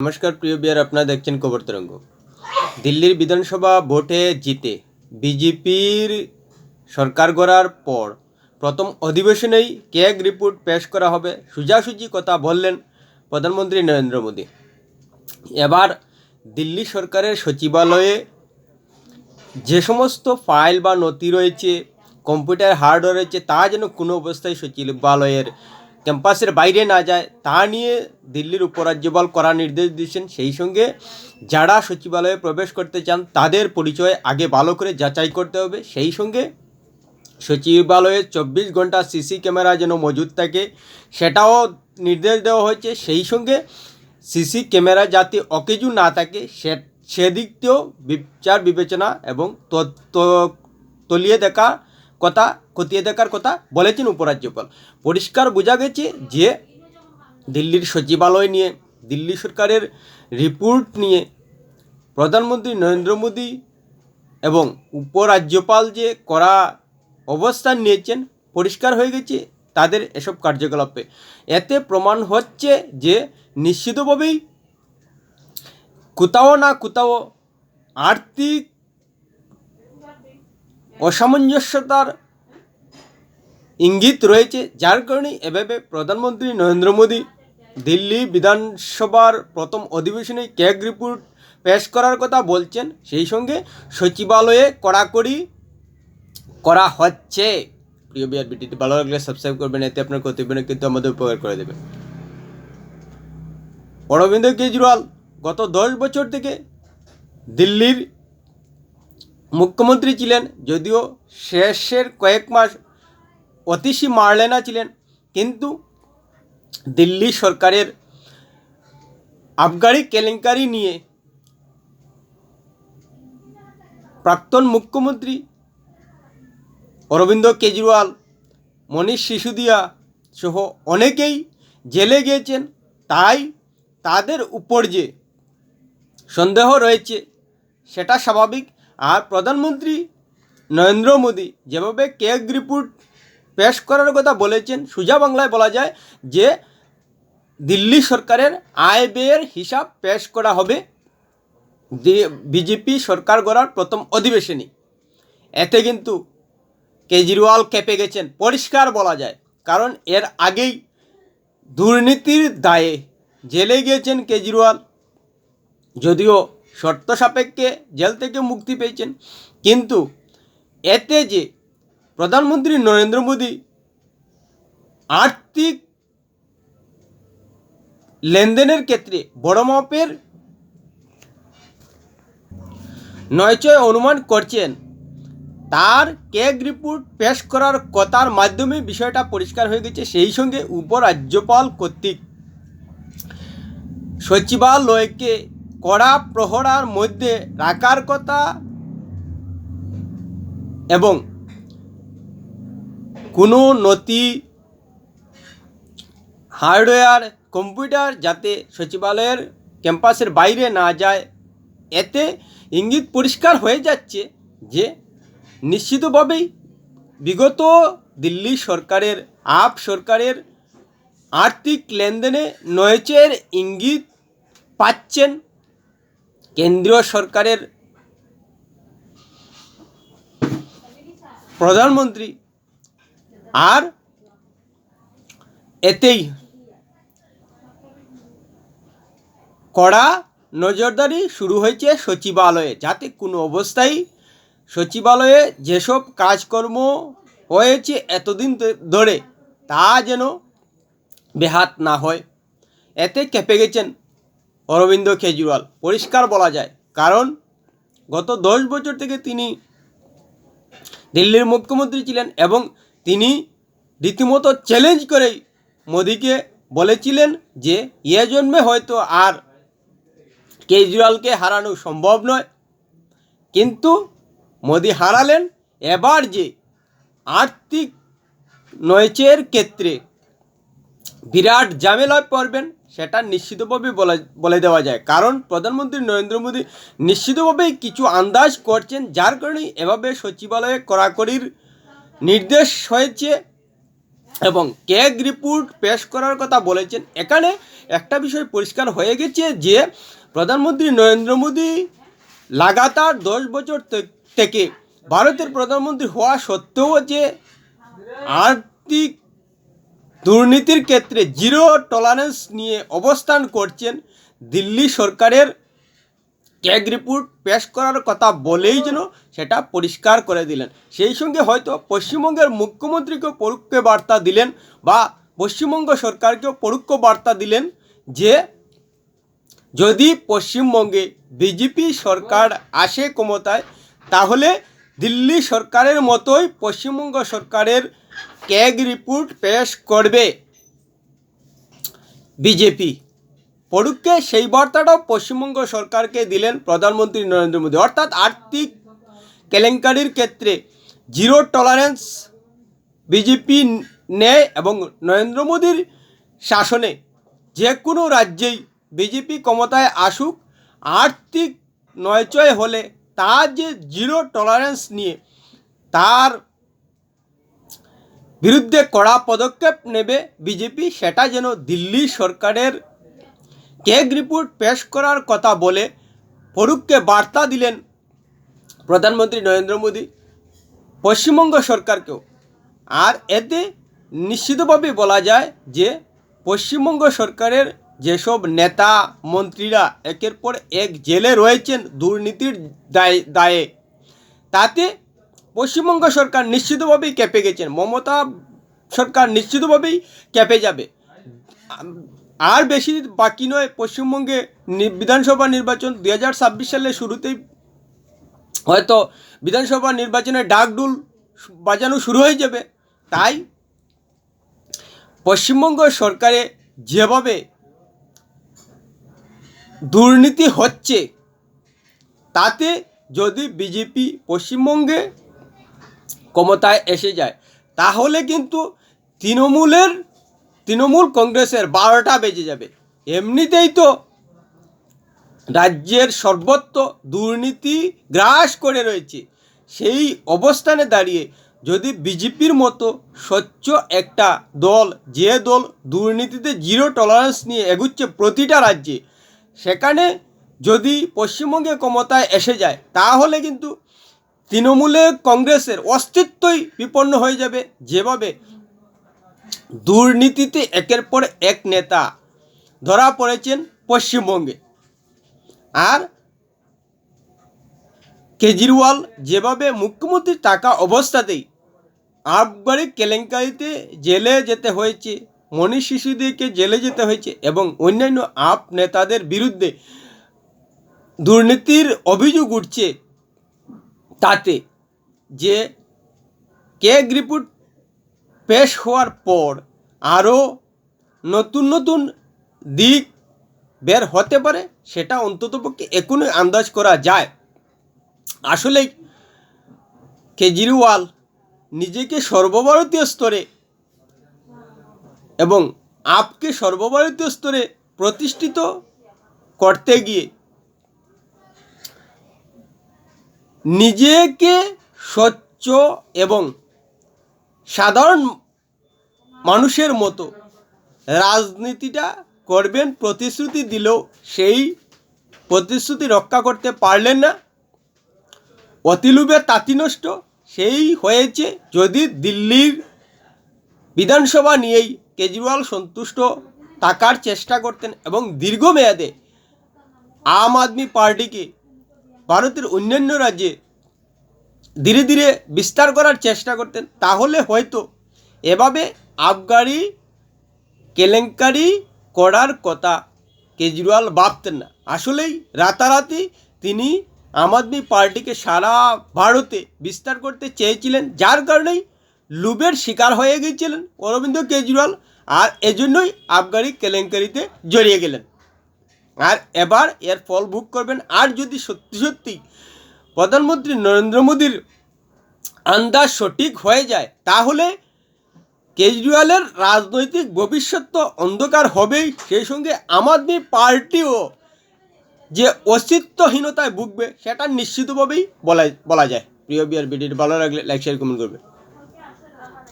নমস্কার, প্রিয় বিয়ার, আপনারা দেখছেন খবর তরঙ্গ। দিল্লির বিধানসভা ভোটে জিতে বিজেপির সরকার গড়ার পর প্রথম অধিবেশনেই কেক রিপোর্ট পেশ করা হবে। সোজাসুজি কথা বললেন প্রধানমন্ত্রী নরেন্দ্র মোদী। এবার দিল্লি সরকারের সচিবালয়ে যে সমস্ত ফাইল বা নথি রয়েছে, কম্পিউটার হার্ডওয়্যার রয়েছে, তা যেন কোনো অবস্থায় সচিবালয়ের ক্যাম্পাসের বাইরে না যায়, তা নিয়ে দিল্লির উপরাজ্যপাল করার নির্দেশ দিয়েছেন। সেই সঙ্গে যারা সচিবালয়ে প্রবেশ করতে চান, তাদের পরিচয় আগে ভালো করে যাচাই করতে হবে। সেই সঙ্গে সচিবালয়ে চব্বিশ ঘণ্টা সিসি ক্যামেরা যেন মজুদ থাকে, সেটাও নির্দেশ দেওয়া হয়েছে। সেই সঙ্গে সিসি ক্যামেরা যাতে অকেজু না থাকে, সে সেদিকটিও বিচার বিবেচনা এবং তলিয়ে দেখা কথা খতিয়ে দেখার কথা বলেছেন উপরাজ্যপাল। পরিষ্কার বোঝা গেছে যে দিল্লির সচিবালয় নিয়ে, দিল্লি সরকারের রিপোর্ট নিয়ে প্রধানমন্ত্রী নরেন্দ্র মোদী এবং উপরাজ্যপাল যে করা অবস্থান নিয়েছেন, পরিষ্কার হয়ে গেছে তাদের এসব কার্যকলাপে। এতে প্রমাণ হচ্ছে যে নিশ্চিতভাবেই কোথাও না কোথাও আর্থিক অসামঞ্জস্যতার ইঙ্গিত রয়েছে। যার কারণে এভাবে প্রধানমন্ত্রী নরেন্দ্র মোদী দিল্লি বিধানসভার প্রথম অধিবেশনে ক্যাগ রিপোর্ট পেশ করার কথা বলছেন, সেই সঙ্গে সচিবালয়ে কড়াকড়ি করা হচ্ছে। প্রিয় বিআর বিটিটি ভালো লাগলে সাবস্ক্রাইব করবেন, এতে আপনার কর্তব্য কিন্তু আমাদের উপকার করে দেবে। অরবিন্দ কেজরিওয়াল গত দশ বছর থেকে দিল্লির মুখ্যমন্ত্রী ছিলেন, যদিও শেষের কয়েক মাস অতিশি মারলেনা ছিলেন, কিন্তু দিল্লি সরকারের আবগারি কেলেঙ্কারি নিয়ে প্রাক্তন মুখ্যমন্ত্রী অরবিন্দ কেজরিওয়াল, মনীষ সিসুদিয়া সহ অনেকেই জেলে গিয়েছেন। তাই তাদের উপর যে সন্দেহ রয়েছে, সেটা স্বাভাবিক। আর প্রধানমন্ত্রী নরেন্দ্র মোদী যেভাবে কেক রিপোর্ট পেশ করার কথা বলেছেন, সোজা বাংলায় বলা যায় যে দিল্লি সরকারের আয় ব্যয়ের হিসাব পেশ করা হবে। বিজেপি সরকার গড়ার প্রথম অধিবেশনে। এতে কিন্তু কেজরিওয়াল কেঁপে গেছেন, পরিষ্কার বলা যায়। কারণ এর আগেই দুর্নীতির দায়ে জেলে গিয়েছেন কেজরিওয়াল। যদিও শর্ত সাপেক্ষে জেল থেকে মুক্তি পেয়েছেন। কিন্তু এতে যে প্রধানমন্ত্রী নরেন্দ্র মোদী আর্থিক লেনদেনের ক্ষেত্রে বড় মাপের নয়চয় অনুমান করছেন, তার কেক রিপোর্ট পেশ করার কথার মাধ্যমে বিষয়টা পরিষ্কার হয়ে গেছে। সেই সঙ্গে উপরাজ্যপাল কর্তৃক সচিবালয়কে কড়া প্রহরার মধ্যে রাখার কথা এবং কোনো নথি, হার্ডওয়্যার, কম্পিউটার যাতে সচিবালয়ের ক্যাম্পাসের বাইরে না যায়, এতে ইঙ্গিত পরিষ্কার হয়ে যাচ্ছে যে নিশ্চিতভাবেই বিগত দিল্লি সরকারের, আপ সরকারের আর্থিক লেনদেনে নয়েচের ইঙ্গিত পাচ্ছেন কেন্দ্রীয় সরকারের প্রধানমন্ত্রী আর এতেই কড়া নজরদারি শুরু হয়েছে সচিবালয়ে। যাতে কোনো অবস্থায় সচিবালয়ে যেসব কাজকর্ম হয়েছে এতদিন ধরে, তা যেন বেহাত না হয়। এতে কেঁপে গেছেন অরবিন্দ কেজরিওয়াল। পরিষ্কার বলা যায়, কারণ গত দশ বছর থেকে তিনি দিল্লির মুখ্যমন্ত্রী ছিলেন এবং তিনি রীতিমতো চ্যালেঞ্জ করেই মোদিকে বলেছিলেন যে, এ জন্মে হয়তো আর কেজরিওয়ালকে হারানো সম্ভব নয়। কিন্তু মোদি হারালেন। এবার যে আর্থিক নয়চের ক্ষেত্রে বিরাট ঝামেলায় পড়বেন সেটা নিশ্চিতভাবে বলা দেওয়া যায়। কারণ প্রধানমন্ত্রী নরেন্দ্র মোদী নিশ্চিতভাবেই কিছু আন্দাজ করছেন, যার কারণে এভাবে সচিবালয়ে কড়াকড়ির নির্দেশ হয়েছে এবং কেগ রিপোর্ট পেশ করার কথা বলেছেন। এখানে একটা বিষয় পরিষ্কার হয়ে গেছে যে, প্রধানমন্ত্রী নরেন্দ্র মোদী লাগাতার দশ বছর থেকে ভারতের প্রধানমন্ত্রী হওয়া সত্ত্বেও যে আর্থিক দুর্নীতির ক্ষেত্রে জিরো টলারেন্স নিয়ে অবস্থান করছেন দিল্লি সরকারের ক্যাগ রিপোর্ট পেশ করার কথা বলেই যেন সেটা পরিষ্কার করে দিলেন। সেই সঙ্গে হয়তো পশ্চিমবঙ্গের মুখ্যমন্ত্রীকেও পরোক্ষ বার্তা দিলেন বা পশ্চিমবঙ্গ সরকারকেও পরোক্ষ বার্তা দিলেন যে যদি পশ্চিমবঙ্গে বিজেপি সরকার আসে ক্ষমতায়, তাহলে দিল্লি সরকারের মতোই পশ্চিমবঙ্গ সরকারের ক্যাগ রিপোর্ট পেশ করবে। বিজেপি। পরুক্ষে সেই বার্তাটাও পশ্চিমবঙ্গ সরকারকে দিলেন প্রধানমন্ত্রী নরেন্দ্র মোদী। অর্থাৎ আর্থিক কেলেঙ্কারির ক্ষেত্রে জিরো টলারেন্স বিজেপি নেয় এবং নরেন্দ্র মোদীর শাসনে যে কোনো রাজ্যেই বিজেপি ক্ষমতায় আসুক, আর্থিক নয়চয় হলে তার যে জিরো টলারেন্স নিয়ে তার বিরুদ্ধে কড়া পদক্ষেপ নেবে বিজেপি, সেটা যেন দিল্লি সরকারের কেগ রিপোর্ট পেশ করার কথা বলে ফরুককে বার্তা দিলেন প্রধানমন্ত্রী নরেন্দ্র মোদী, পশ্চিমবঙ্গ সরকারকেও। আর এতে নিশ্চিতভাবে বলা যায় যে, পশ্চিমবঙ্গ সরকারের যেসব নেতা, মন্ত্রীরা একের পর এক জেলে রয়েছেন দুর্নীতির দায়ে দায়ে, তাতে পশ্চিমবঙ্গ সরকার নিশ্চিতভাবেই কেঁপে গেছেন, মমতা সরকার নিশ্চিতভাবেই কেঁপে যাবে। আর বেশি বাকি নয়, পশ্চিমবঙ্গে বিধানসভা নির্বাচন দু হাজার ছাব্বিশ সালের শুরুতেই হয়তো বিধানসভা নির্বাচনে ডাকডুল বাজানো শুরু হয়ে যাবে। তাই পশ্চিমবঙ্গ সরকারে যেভাবে দুর্নীতি হচ্ছে, তাতে যদি বিজেপি পশ্চিমবঙ্গে ক্ষমতায় এসে যায়। তাহলে কিন্তু তৃণমূলের, তৃণমূল কংগ্রেসের বারোটা বেজে যাবে। এমনিতেই তো রাজ্যের সর্বত্র দুর্নীতি গ্রাস করে রয়েছে। সেই অবস্থানে দাঁড়িয়ে যদি বিজেপির মতো স্বচ্ছ একটা দল, যে দল দুর্নীতিতে জিরো টলারেন্স নিয়ে এগুচ্ছে প্রতিটা রাজ্যে, সেখানে যদি পশ্চিমবঙ্গে ক্ষমতায় এসে যায়, তাহলে কিন্তু তৃণমূলে কংগ্রেসের অস্তিত্বই বিপন্ন হয়ে যাবে যেভাবে দুর্নীতিতে একের পর এক নেতা ধরা পড়েছেন পশ্চিমবঙ্গে। আর কেজরিওয়াল যেভাবে মুখ্যমন্ত্রী টাকা অবস্থাতেই আবগারি কেলেঙ্কারিতে জেলে যেতে হয়েছে, মনীষ শিশুদেরকে জেলে যেতে হয়েছে এবং অন্যান্য আপ নেতাদের বিরুদ্ধে দুর্নীতির অভিযোগ উঠছে তাতে যে কেগ রিপোর্ট পেশ হওয়ার পর আরও নতুন নতুন দিক বের হতে পারে, সেটা অন্ততপক্ষে এখনই আন্দাজ করা যায়। আসলেই কেজরিওয়াল নিজেকে সর্বভারতীয় স্তরে এবং আপকে সর্বভারতীয় স্তরে প্রতিষ্ঠিত করতে গিয়ে নিজেকে স্বচ্ছ এবং সাধারণ মানুষের মতো রাজনীতিটা করবেন, প্রতিশ্রুতি দিলেও সেই প্রতিশ্রুতি রক্ষা করতে পারলেন না। অতিলুবে তাঁতি নষ্ট, সেই হয়েছে যদি দিল্লির বিধানসভা নিয়েই কেজরিওয়াল সন্তুষ্ট থাকার চেষ্টা করতেন এবং দীর্ঘমেয়াদে আম আদমি পার্টিকে ভারতের অন্যান্য রাজ্যে ধীরে ধীরে বিস্তার করার চেষ্টা করতেন, তাহলে হয়তো এভাবে আবগারি, কেলেঙ্কারি করার কথা কেজরিওয়াল ভাবতেন না। আসলেই রাতারাতি তিনি আম আদমি পার্টিকে সারা ভারতে বিস্তার করতে চেয়েছিলেন, যার কারণেই লুবের শিকার হয়ে গিয়েছিলেন অরবিন্দ কেজরিওয়াল আর এজন্যই আবগারি, কেলেঙ্কারিতে জড়িয়ে গেলেন। আর এবার এর ফল ভোগ করবেন। আর যদি সত্যি সত্যি প্রধানমন্ত্রী নরেন্দ্র মোদীর আন্দাজ সঠিক হয়ে যায়, তাহলে কেজরিওয়ালের রাজনৈতিক ভবিষ্যৎ তো অন্ধকার হবেই। সেই সঙ্গে আম আদমি পার্টিও যে অস্তিত্বহীনতায় ভুগবে, সেটা নিশ্চিতভাবেই বলা বলা যায়। প্রিয় বিয়ার, ভিডিওটি ভালো লাগলে লাইক শেয়ার কমেন্ট করবে।